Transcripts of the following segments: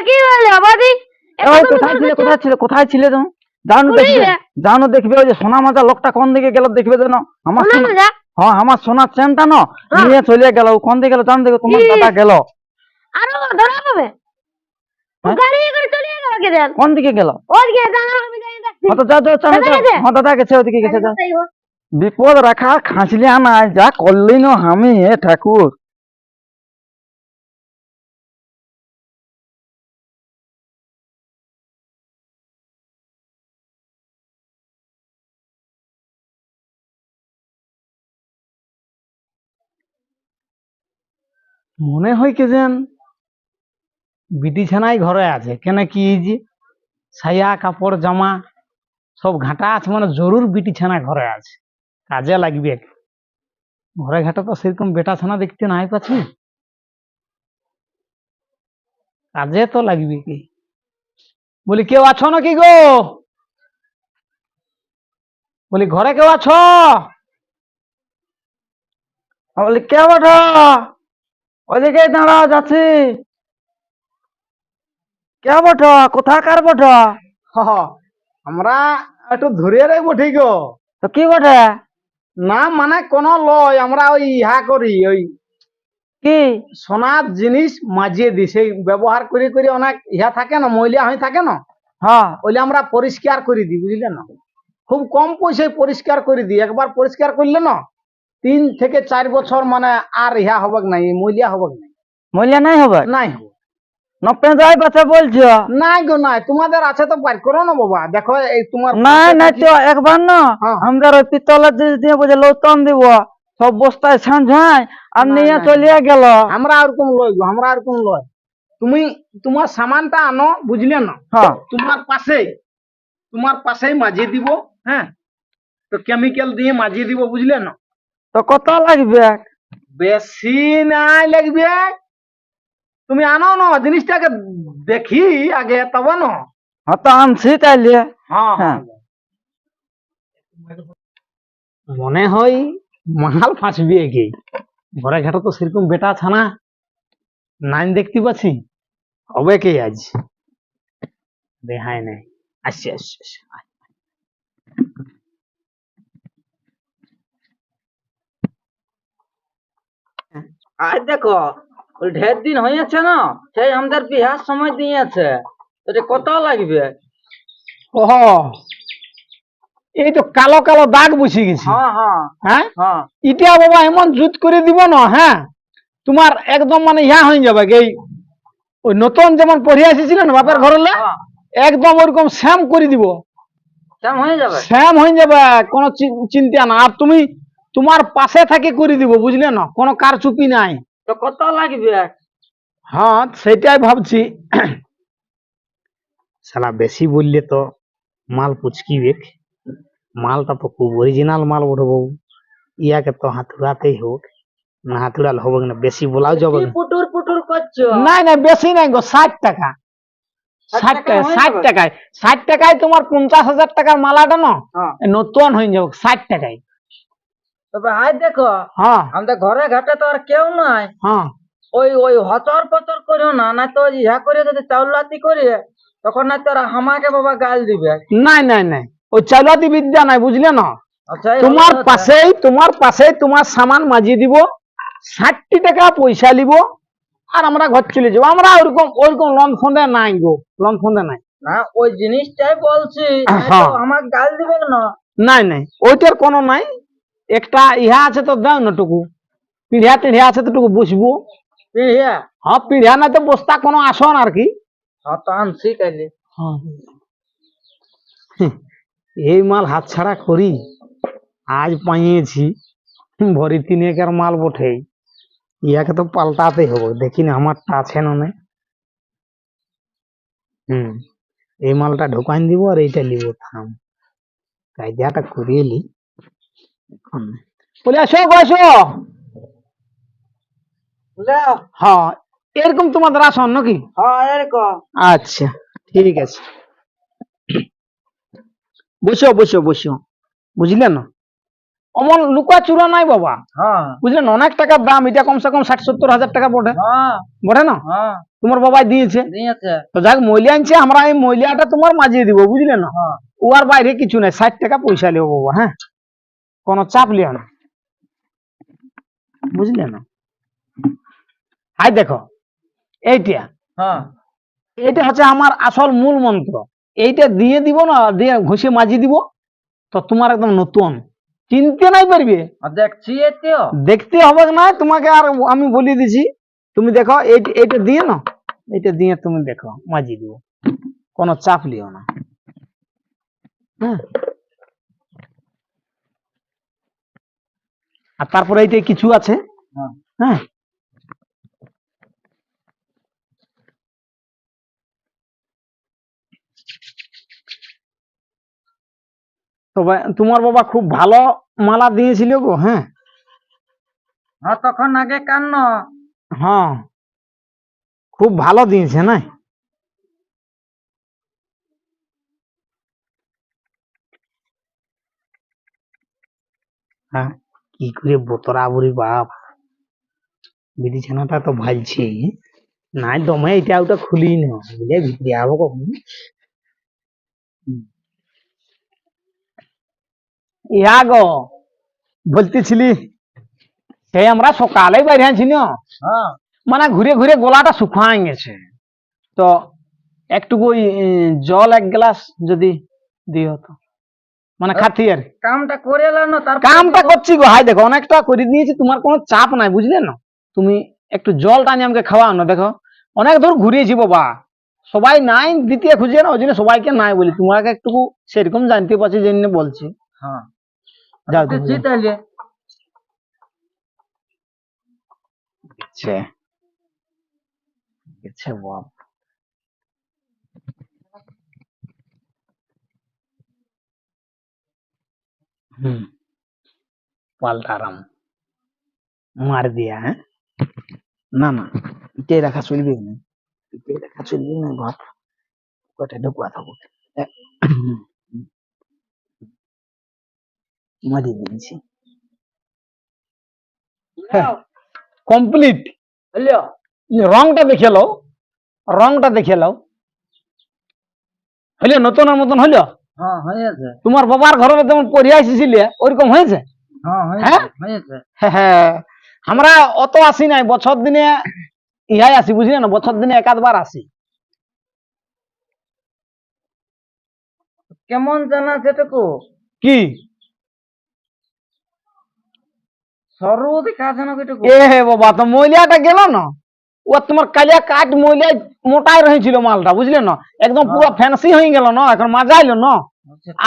কি হলো বাদি কোথায় ছিলে কোথায় ছিলে কোথায় ছিলে তুমি? যাও দেখবে কুড়িয়ে। দেখবে ওই যে সোনা মাজা লোকটা কোন দিকে গেল দেখবে যেন আমার শোনা সোনা- না হ্যাঁ আমার সোনার চেনটা না? হ্যাঁ। নিয়ে চলে গেল কোন দিকে গেল জান দেখো তোমার দাদা গেল। আরও ধরা পাবে হ্যাঁ? গাড়ি করে চলে গেল কে দেন কোন দিকে গেল? ওদিকে দাঁড়া আমি যাই দেখছি হ্যাঁ তো যাও যাও চলো দাদা হ্যাঁ দাদা গেছে ওদিকে গেছে যাও বিপদ রাখা খাঁচলি আনায় যা করলি না আমি ঠাকুর। মনে হয় কি যেন বিটিছানাই ঘরে আছে। কেন কি যে ছায়া, কাপড়, জামা সব ঘাটা আছে মানে জরুর বিটিছানা ঘরে আছে। কাজে লাগবে ঘরে ঘাটা তো সেরকম বেটা ছানা দেখতে নাই পাচ্ছি। কাজে তো লাগবে কি? বলি, কেউ আছো নাকি গো? বলি, ঘরে কেউ আছো? বলি কে বটো ওদিকে দাঁড়াও যাচ্ছি। কে বটো? কোথাকার বটো? আমরা একটু ধরে রে বঠি গো তো কি বটে? না মানে কোন লয় আমরা ওই ইহা করি ওই কি? সোনার জিনিস মাজিয়ে দি সেই ব্যবহার করে করে অনেক ইহা থাকে না ময়লা হয়ে থাকে না? হ্যাঁ ওইলে আমরা পরিষ্কার করে দিই বুঝলে না? খুব কম পয়সায় পরিষ্কার করে দিই একবার পরিষ্কার করলে না তিন থেকে চার বছর মানে আর ইহা হবেক নাই ময়লা হবেক নাই। মূল্য নাই হবে নাই হবে। নপে যাই বাচ্চা বলছো? নাই গো নাই। তোমাদের আছে তো বার করো না বাবা দেখো এই তোমার নাই নাই তো একবার না। হ্যাঁ। আমরা ওই পিতলের জিনিস দিয়ে বুঝে লৌতন দিব। সব বস্তায় সাঁঝাই আর না, নিয়ে না। গেল। আমরা ওরকম লয় গো আমরা লয়? তুমি তোমার সামানটা আনো বুঝলে না? হ্যাঁ। তোমার পাশে তোমার পাশেই মাঝিয়ে দিব হ্যাঁ? তো কেমিক্যাল দিয়ে মাঝিয়ে দিব বুঝলে না? তো কত লাগবে? বেশি নাই লাগবে। তুমি আনো না জিনিসটাকে দেখি আগে তবে না। হ্যাঁ তো আনছি তাইলে। হ্যাঁ। হ্যাঁ। মনে হয় মাল ফাঁসবি এগিয়ে ঘরে ঘাটে তো সেরকম বেটা ছানা নাইন দেখতে পাচ্ছি। হবে কে আজ? দেখায় নাই। আসছি আসছি আসছি। আজ দেখো ঢের দিন হয়েছে না? সেই আমাদের বিহার সময় দিয়েছে। এটা কত লাগবে? ও এই তো কালো কালো দাগ বসে গেছে। হ্যাঁ হ্যাঁ। হ্যাঁ? হ্যাঁ। ইটা বাবা এমন জুত করে দিব না হ্যাঁ? তোমার একদম মানে ইয়া হয়ে যাবে এই ওই নতুন যেমন পড়ে এসেছিল না বাপের ঘরলে। একদম ওরকম শ্যাম করে দিব। কেমন হয়ে যাবে? শ্যাম হয়ে যাবে কোনো চিন্তা না। আর তুমি তোমার পাশে থাকে করে দিব বুঝলে না? কোনো কার চুপি নাই। তো কত লাগবে? হ্যাঁ সেটাই ভাবছি। সালা বেশি বললে তো মাল পুচকিবে মালটা তো খুব অরিজিনাল মাল উঠবো ইয়াকে তো হাতুড়াতেই হোক। না হাতুড়াল হবে না বেশি বলাও যাবে না। পুটুর পুটুর করছ? নাই নাই বেশি নাই গো ষাট টাকা। ষাট টাকা ষাট টাকায়। ষাট টাকায় তোমার পঞ্চাশ হাজার টাকার মালাটা না হ্যাঁ। নতুন হয়ে যাবে ষাট টাকায়। তবে হাই দেখো হ্যাঁ। আমাদের ঘরে ঘাটে তো আর কেউ নাই। হ্যাঁ। ওই ওই হচর পচর করিও না না তো ইহা করে যদি চাউলাতি করি তখন না তোরা আমাকে বাবা গাল দিবে। নাই নাই নাই। ওই বিদ্যা নাই বুঝলে না? আচ্ছা তোমার পাশেই তোমার পাশেই তোমার সামান মাজিয়ে দিব ষাটটি টাকা পয়সা নিব আর আমরা ঘর চলে যাব। আমরা ওরকম ওরকম লন ফন্দে নাই গো লন ফন্দে নাই। না ওই জিনিসটাই বলছি হ্যাঁ। আমার গাল দিবে না। নাই নাই। ওইটার কোনো নাই। একটা ইহা আছে তো দাও না টুকু পিঢ়িয়া টিঢ়িয়া আছে তো টুকু বসবো হ্যাঁ হ্যাঁ পিঢ়িয়া নাই তো বস্তা কোনো আসন আর কি হ্যাঁ তো আনছি কাইলে এই মাল হাতছাড়া করি আজ পাইয়েছি ভরি তিন তিনেকের মাল বটে ইয়াকে তো পাল্টাতে হবে দেখি না আমারটা আছে না হুম এই মালটা ঢোকান দিব আর এইটা নিব থাম কায়দাটা করিয়ে না। বলে আসো গো, আসো। হ্যাঁ এরকম তোমাদের আসন নাকি? হ্যাঁ আচ্ছা ঠিক আছে। বসো বসো বসো। বুঝলে না? অমন লুকা চূড়া নাই বাবা। হ্যাঁ। বুঝলেন অনেক টাকার দাম এটা কমসে কম ষাট সত্তর হাজার টাকা বটে। হ্যাঁ। বটে না? তোমার বাবা দিয়েছে। তো যাক মহিলা আনছে আমরা এই মহিলাটা তোমার মাঝিয়ে দিব বুঝলে না। ও আর বাইরে কিছু নাই ষাট টাকা পয়সা লিও বাবা হ্যাঁ? কোনো চাপ লিও না। বুঝলে না? হাই দেখো এইটা। হ্যাঁ। এইটা হচ্ছে আমার আসল মূল মন্ত্র। এইটা দিয়ে দিব না দিয়ে ঘষে মাজি দিব তো তোমার একদম নতুন। চিনতে নাই পারবে? আর দেখছি দেখতে হবে না তোমাকে আর আমি বলে দিছি। তুমি দেখো এই- এইটা দিয়ে না এইটা দিয়ে তুমি দেখো মাজি দিব। কোনো চাপ লিও না। হ্যাঁ? আর তারপরে এইটা কিছু আছে? হ্যাঁ। হ্যাঁ। তবে তোমার বাবা খুব ভালো মালা দিয়েছিল গো হ্যাঁ? হ্যাঁ তখন আগে কান্ন। হ্যাঁ। খুব ভালো দিয়েছে না হ্যাঁ। কি করে বোতরা বুড়ি বাপ? বিছানাটা তো ভালছে। নাই দমে এটা ওটা খুলি না বুঝলে ভিতরে আবো কখন ইয়া গো বলতেছিলি সেই আমরা সকালে বাইরে আছি না হ্যাঁ। মানে ঘুরে ঘুরে গলাটা শুকায় গেছে তো একটুকু ওই, জল এক গ্লাস যদি দিও তো। মানে খাতি আর কামটা করে না তারপর কামটা করছি গো হাই দেখো অনেকটা করে দিয়েছি তোমার কোনো চাপ নাই বুঝলে না? তুমি একটু জল টানি আমাকে খাওয়াও না দেখো। অনেক দূর ঘুরিয়েছি বাবা সবাই নাই দ্বিতীয় খুঁজে না ওই জন্য সবাইকে নাই বলি। তোমাকে একটু সেরকম জানতে পারছি জন্য বলছি। হ্যাঁ। যাও দিচ্ছি তাহলে। গেছে। গেছে বাপ। হুম। পাল্টারাম। মার দিয়া হ্যাঁ? না না এটাই রাখা চলবে না। এটাই রাখা চলবে না বাপ। কটা ঢুকুয়া থাকো মারি দিয়েছি। হ্যাঁ কমপ্লিট হলো রংটা দেখে লও। রংটা দেখে লও। হইলে নতুনের মতন হইল? হ্যাঁ হয়েছে তোমার বাবার ঘরে যেমন পড়িয়া এসেছিলে ওরকম হয়েছে? হ্যাঁ হ্যাঁ? আমরা অত আসি নাই বছর দিনে ইহাই আসি বুঝলি না? বছর দিনে একাধবার আসি। কেমন জানা সেটুকু কি? সরু দেখা আছে না এ হে বাবা তো মহিলাটা গেল না? ও তোমার কালিয়া কাঠ মহিলা মোটাই রয়েছিল মালটা বুঝলে না? একদম পুরো ফ্যান্সি হয়ে গেল না? এখন মজা আইলো না?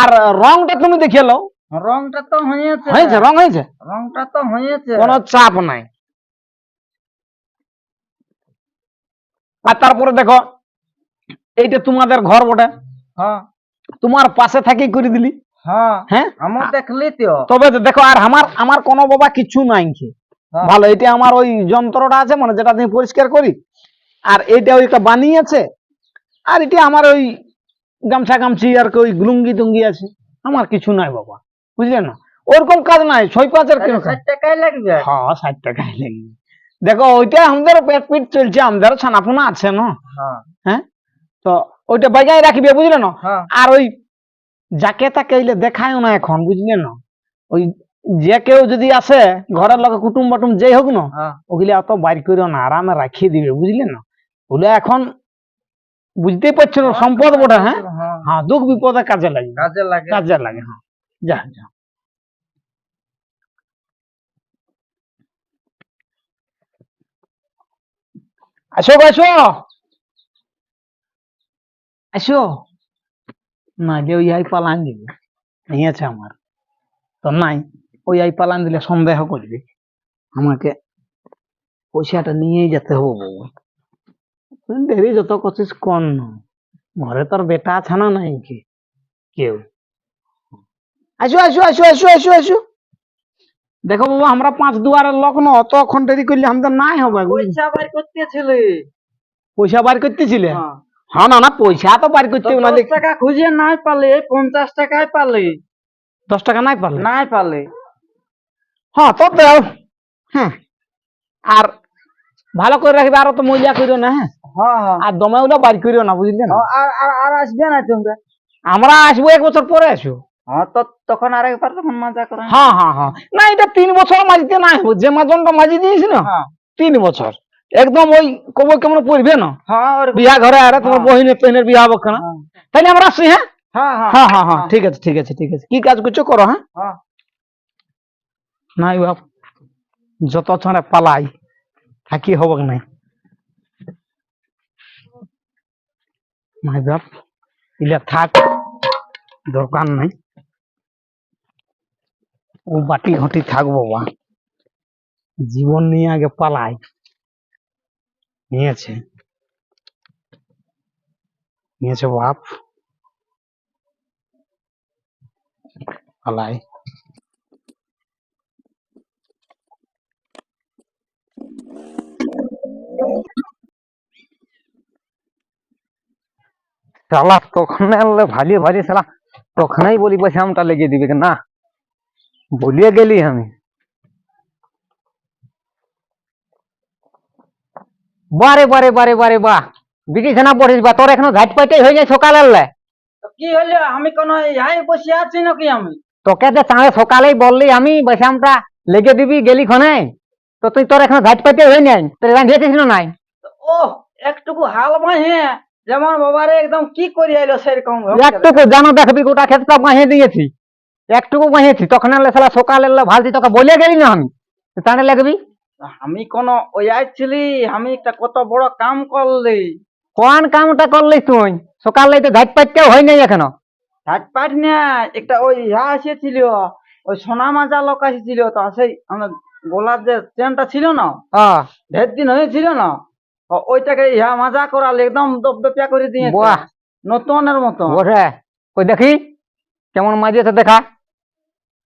আর রংটা তুমি দেখে লও। রংটা তো হয়েছে। হয়েছে রং হয়েছে? রংটা তো হয়েছে। কোনো চাপ নাই। আর তারপরে দেখো এইটা তোমাদের ঘর বটে হ্যাঁ। তোমার পাশে থাকি করে দিলি। হ্যাঁ। হ্যাঁ? আমার দেখলি তো। তবে তো দেখো আর আমার আমার কোনো বাবা কিছু নাই হ্যাঁ। ভালো এটা আমার ওই যন্ত্রটা আছে মানে যেটা আমি পরিষ্কার করি। আর এইটা ওইটা বানিয়েছে। আর এটা আমার ওই গামছা গামছি আর কি ওই গ্লুঙ্গি টুঙ্গি আছে। আমার কিছু নাই বাবা বুঝলে না? ওরকম কাজ নাই ছয় পাঁচের কেন ষাট টাকাই লাগবে। হ্যাঁ ষাট টাকাই লাগবে। দেখো ওইটা আমাদের পেট পিট চলছে আমাদের ছানাপোনা আছে না? হ্যাঁ। হ্যাঁ? তো ওইটা বাজায় রাখবে বুঝলে না? হ্যাঁ। আর ওই যাকে তাকে এলে দেখায় না এখন বুঝলে না? ওই যে কেউ যদি আসে ঘরের লোক কুটুম বাটুম যেই হোক না হ্যাঁ। ওগুলি অত বাইর করে না আরামে রাখিয়ে দিবে বুঝলে না? ওগুলো এখন বুঝতেই পারছ না সম্পদ বটে হ্যাঁ? হ্যাঁ। দুঃখ বিপদে কাজে লাগে। কাজে লাগে। কাজে লাগে হ্যাঁ। যা যা। আসো আসো। আসো। না যে ওই আই পালান দিবে। আছে আমার। তো নাই ওই আই পালান দিলে সন্দেহ করবে। আমাকে পয়সাটা নিয়েই যেতে হবে। বউ দেরি যত করছিস কন ঘরে তোর বেটা আছে না নাই কি? কেউ? আসো আসো আসো আসো আসো আসো। দেখো বাবা আমরা পাঁচ দুয়ারের লোক না অতক্ষণ দেরি করলে আমাদের নাই হবে পয়সা বার করতেছিলে। পয়সা বার করতেছিলে? হ্যাঁ। হ্যাঁ না না পয়সা তো বার করতে না দশ টাকা খুঁজে নাই পালে পঞ্চাশ টাকায় পালে। দশ টাকা নাই পালে? নাই পালে। হ্যাঁ তো দাও। হ্যাঁ। আর ভালো করে রাখবে আরও তো মজা করো না হ্যাঁ? আর দমে ওটা বাড়ি করিও না বুঝলি না? হ্যাঁ, আর আর আর আসবে না তোমরা? আমরা আসব এক বছর পরে আসব। হ্যাঁ তখন আরেকবার তখন মজা করেন। হ্যাঁ হ্যাঁ হ্যাঁ। না এটা তিন বছর না আসব যে মাজনটা মাঝি দিয়েছি না হ্যাঁ। তিন বছর। একদম ওই কবে কেমন পড়বে না? হ্যাঁ বিয়া ঘরে আরে তোমার হ্যাঁ। বহিনের তহিনের বিয়া হবে কেন? হ্যাঁ। আমরা আসি হ্যাঁ? হ্যাঁ হ্যাঁ। হ্যাঁ হ্যাঁ হ্যাঁ ঠিক আছে ঠিক আছে ঠিক আছে। কি কাজ করছ করো হ্যাঁ? হ্যাঁ। নাই বাপ যত ছাড়া পালাই। থাকি হব নাই। নাই বাপ ইলে থাক, দরকার নাই। ও বাটি ঘটি থাক বাবা। জীবন নিয়ে আগে পালাই। নিয়েছে। নিয়েছে বাপ। পালাই। শালা তখন আনলে ভালি ভালি শালা। তখনই বলি পয়সা আমটা লেগে দিবে না বলিয়ে গেলি আমি। বারে বারে বারে বারে বাহ বিটিছে না পড়িস বা তোর এখনও ঘাট পাইটাই হয়ে যায় সকালের লে তো কি হলো আমি কোন বসে আছি নাকি আমি? তোকে যে চাঁদে সকালেই বললি আমি বৈশামটা লেগে দিবি গেলি খনে? তো তুই তোর এখনও ঘাট পাইটাই হয়ে নাই। তুই রাঁধিয়েছিস না নাই? ও একটুকু হাল বাহে যেমন বাবারে একদম কি করে আইলো সেরকম একটুকু জানো দেখবি গোটা ক্ষেতটা বাঁধিয়ে দিয়েছি। একটুকু বাঁধিয়েছি তখন এলে শালা সকালের লে ভালতি তোকে বলে গেলি না আমি। চাঁদে লাগবি আমি কোন ওই আইছিলি আমি একটা কত বড় কাম করলি। কোন কামটা করলি তুই? সকালে তো ঘাট পাইতেও হয় নাই এখনও। হাট পাট না একটা ওই ইহা এসেছিল ওই সোনা মাজা লোক এসেছিল তো সেই আমার গোলার যে চেনটা ছিল না ও ঢের দিন হয়েছিল না। ওইটাকে ইহা মাজা করালে একদম দপদপিয়া করে দিয়েছে। বাহ। নতুনের মতো। বসে। ওই দেখি? কেমন মাঝিয়েছে দেখা?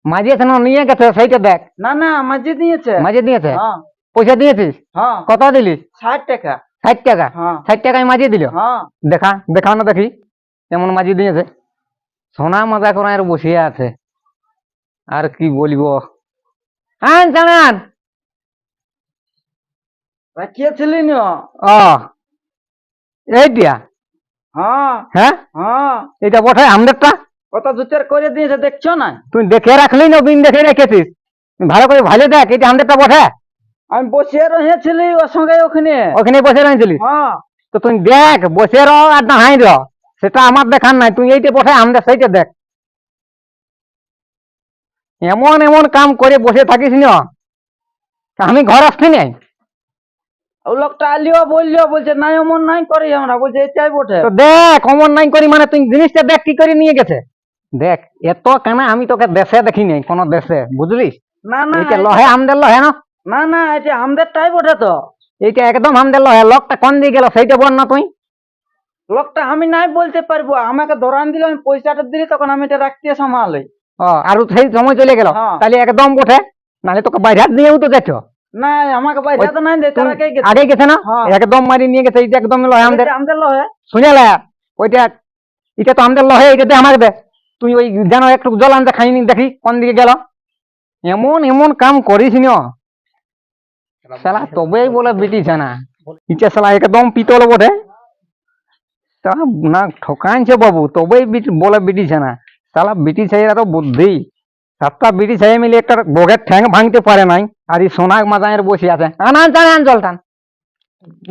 মাঝিয়েছে না নিয়ে গেছে সেইটা দেখ। না না মাঝে দিয়েছে। মাঝিয়ে দিয়েছে? হ্যাঁ। পয়সা দিয়েছিস? হ্যাঁ। কত দিলিস ষাট টাকা। ষাট টাকা? হ্যাঁ। ষাট টাকায় মাঝিয়ে দিল? হ্যাঁ। দেখা দেখাও না দেখি। কেমন মাঝিয়ে দিয়েছে? সোনা মাজা করে আর বসিয়ে আছে। আর কি বলব? আন জানান না ও এই দিয়া? হ্যাঁ। হ্যাঁ? হ্যাঁ। এটা বটে আমাদেরটা কত জুতের করে দিয়েছে দেখছ না? তুই দেখে রাখলি না বিন দেখে রেখেছিস? ভালো করে ভালো দেখ এটা আমাদেরটা বটে? আমি বসে রয়েছিলি ওর সঙ্গে ওখানে। ওখানে বসে রয়েছিলিস হ্যাঁ। তো তুই দেখ বসে রহ আর দাঁড়াই রহ সেটা আমার দেখার নাই তুই এইটা বসে আমাদের সেইটা দেখ। এমন এমন কাম করে বসে থাকিস না? আমি ঘর আসছি নাই লোকটা আলিও বললিও বলছে নাই নাই করি আমরা। বলছে এটাই বটে। তো দেখ অমন নাই করি মানে তুই জিনিসটা দেখ কি করে নিয়ে গেছে। দেখ এত কেনা আমি তোকে দেশে দেখি নাই কোন দেশে বুঝলি না না এইটা লহে আমাদের লহে না? না না এটা আমাদেরটাই বটে তো। একদম আমাদের লহে লোকটা কোন গেল সেইটা বল না তুই। লোকটা আমি নাই বলতে পারব আমাকে ধরান দিলে আমি পয়সাটা দিলি তখন আমি এটা রাখতে ও আর সেই সময় চলে গেল। হ্যাঁ। তাহলে একদম বটে নাহলে তোকে বাইরে দিয়েও তো দেখছ না আমাকে পয়সা তো নাই দে তারা কে গেছে। আগে গেছে না। একদম মারি নিয়ে গেছে এইটা একদম লহে আমাদের আমাদের লহে শুনে লে ওইটা এটা তো আমাদের লহে এটা দে আমাকে দে। তুই ওই যেন একটু জল আনতে খাইনি দেখি কোন দিকে গেল। এমন এমন কাম করিস শালা তবেই বলে ইচ্ছে শালা একদম পিতল বটে। তা না ঠকাইছে বাবু তবেই বলে শালা বিটি ছেলেরা তো বুদ্ধি। সাতটা বিটি ছেলে মিলে একটা বগের ঠ্যাং ভাঙতে পারে নাই আর এই সোনা মাজায়ের বসে আছে। আন আন টান আন জল টান।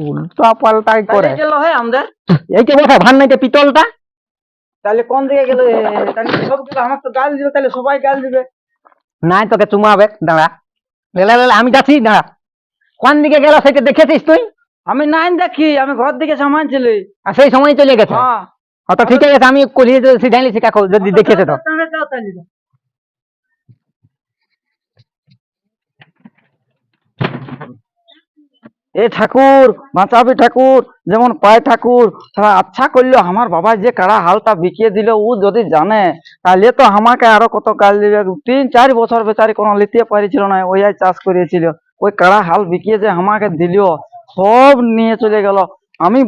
উল্টা পাল্টাই করে। আমাদের। এইটা বসে ভান নাইতে পিতলটা? তাহলে কোন দিকে গেল তাহলে সব কিছু আমাকে তো গাল দিবে তাহলে সবাই গাল দিবে। নাই তোকে চুমাবে দাঁড়া। লেলা লেলা আমি যাচ্ছি দাঁড়া। কোন দিকে গেল সেটা দেখেছিস তুই? আমি নাই দেখি আমি ঘর দিকে সামানছিলি আর সেই সময় চলে গেছে। হ্যাঁ। তো ঠিক আছে আমি কলিয়ে সিধাইলি শিখা যদি দেখেছে তো তাহলে যাও তাহলে যাও। এ ঠাকুর, বাঁচাবি ঠাকুর, যেমন পায় ঠাকুর। সারা আচ্ছা করল, আমার বাবা যে কাড়া হালটা বিকিয়ে দিল, ও যদি জানে, তাহলে তো আমাকে আরও কত কাল দিবে। তিন, চার বছর বেচারি কোনো লিতে পারিছিল না, ওই আই চাষ করেছিল ওই কাড়া হাল বিকিয়ে যে আমাকে দিল, সব নিয়ে চলে গেল। আমি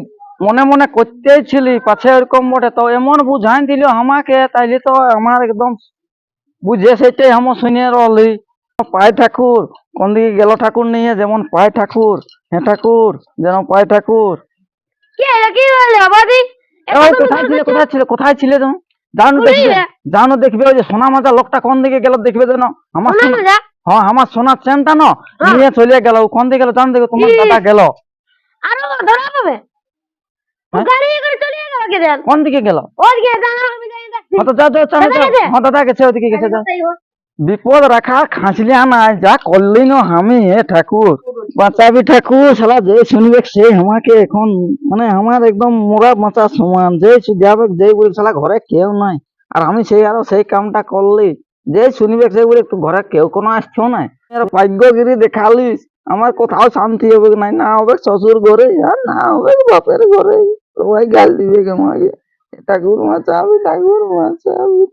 মনে মনে করতেই ছিলি, পাছে ওরকম বটে। তো এমন বুঝাই দিল আমাকে, তাইলে তো আমার একদম বুঝে সেটাই আমি শুনে রলি। পায় ঠাকুর, কোন দিকে গেল ঠাকুর নিয়ে, যেমন পায় ঠাকুর। হ্যাঁ ঠাকুর যেন পায় ঠাকুর। কি হলো কি হলো বাবাজি কোথায় ছিলে কোথায় ছিলে কোথায় ছিলে তুমি জানো দেখবে জানো দেখবে ওই যে সোনা মাজা লোকটা কোন দিকে গেল দেখবে যেন? আমার হ্যাঁ আমার সোনার চেনটা ন? হ্যাঁ। নিয়ে চলে গেল কোন দিকে গেল জানো তোমার দাদা গেল। আরও ধরা পাবে কোন গেল। বিপদ রাখা খাঁচলি আনাই যা করলি না আমি হে ঠাকুর। বাঁচাবি ঠাকুর শালা যে শুনবে সে আমাকে এখন মানে আমার একদম মোরা বাঁচা সমান। যে যাবে যে বলি শালা ঘরে কেউ নাই। আর আমি সেই আরও সেই কামটা করলি। যে শুনবে সে বলে একটু ঘরে কেউ কোনো আসছেও নাই। আর ভাগ্যগিরি দেখালি আমার কোথাও শান্তি হবে নাই। না হবে শ্বশুর ঘরে, আর না হবে বাপের ঘরে। সবাই গাল দিবে আমাকে। ঠাকুর বাঁচাবি ঠাকুর বাঁচাবি